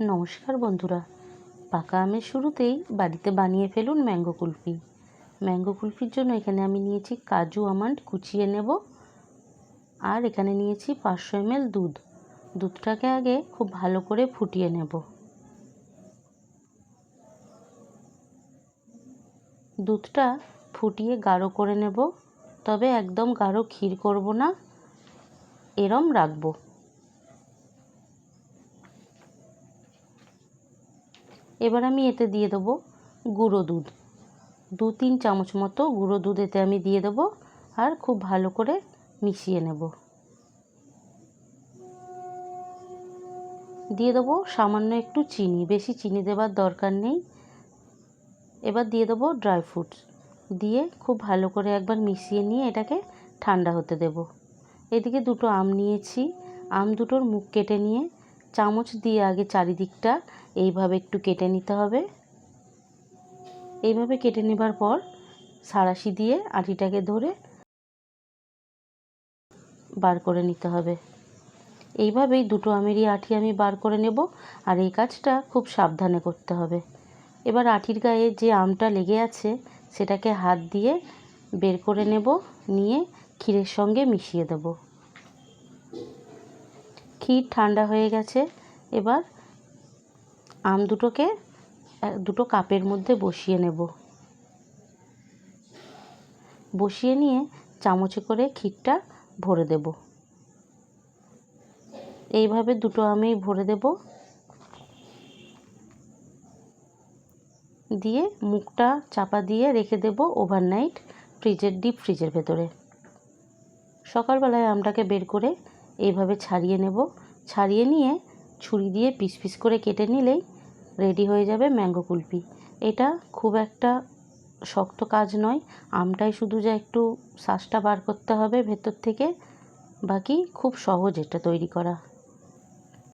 নমস্কার বন্ধুরা। পাকা আমের শুরুতেই বাড়িতে বানিয়ে ফেলুন ম্যাঙ্গো কুলফি। ম্যাঙ্গো কুলফির জন্য এখানে আমি নিয়েছি কাজু আমান্ড কুচিয়ে নেব। আর এখানে নিয়েছি পাঁচশো এমএল দুধ। দুধটাকে আগে খুব ভালো করে ফুটিয়ে নেব। দুধটা ফুটিয়ে গাঢ় করে নেব। তবে একদম গাঢ় ক্ষীর করব না। এরম রাখব। এবার আমি এতে দিয়ে দেবো গুঁড়ো দুধ। দু তিন চামচ মতো গুঁড়ো দুধ এতে আমি দিয়ে দেবো আর খুব ভালো করে মিশিয়ে নেব। দিয়ে দেবো সামান্য একটু চিনি, বেশি চিনি দেবার দরকার নেই। এবার দিয়ে দেবো ড্রাই ফ্রুটস। দিয়ে খুব ভালো করে একবার মিশিয়ে নিয়ে এটাকে ঠান্ডা হতে দেব। এদিকে দুটো আম নিয়েছি। আম দুটোর মুখ কেটে নিয়ে চামচ দিয়ে আগে চারিদিকটা এইভাবে একটু কেটে নিতে হবে। এইভাবে কেটে নেবার পর সাঁড়াশি দিয়ে আটিটাকে ধরে বার করে নিতে হবে। এইভাবেই দুটো আমেরই আঠি আমি বার করে নেব আর এই কাজটা খুব সাবধানে করতে হবে। এবার আঠির গায়ে যে আমটা লেগে আছে সেটাকে হাত দিয়ে বের করে নেব, নিয়ে ক্ষীরের সঙ্গে মিশিয়ে দেব। ক্ষীর ঠান্ডা হয়ে গেছে, এবার আম দুটোকে দুটো কাপের মধ্যে বসিয়ে নেব। বসিয়ে নিয়ে চামচে করে ক্ষীরটা ভরে দেব। এইভাবে দুটো আমি ভরে দেব। দিয়ে মুখটা চাপা দিয়ে রেখে দেব ওভারনাইট ফ্রিজের ডিপ ফ্রিজের ভেতরে। সকালবেলায় আমটাকে বের করে এইভাবে ছাড়িয়ে নেব। ছাড়িয়ে নিয়ে ছুরি দিয়ে পিস পিস করে কেটে নিলেই রেডি হয়ে যাবে ম্যাঙ্গো কুলপি এটা খুব একটা শক্ত কাজ নয়, আমটাই শুধু যা একটু শ্বাসটা বার করতে হবে ভেতর থেকে, বাকি খুব সহজ এটা তৈরি করা।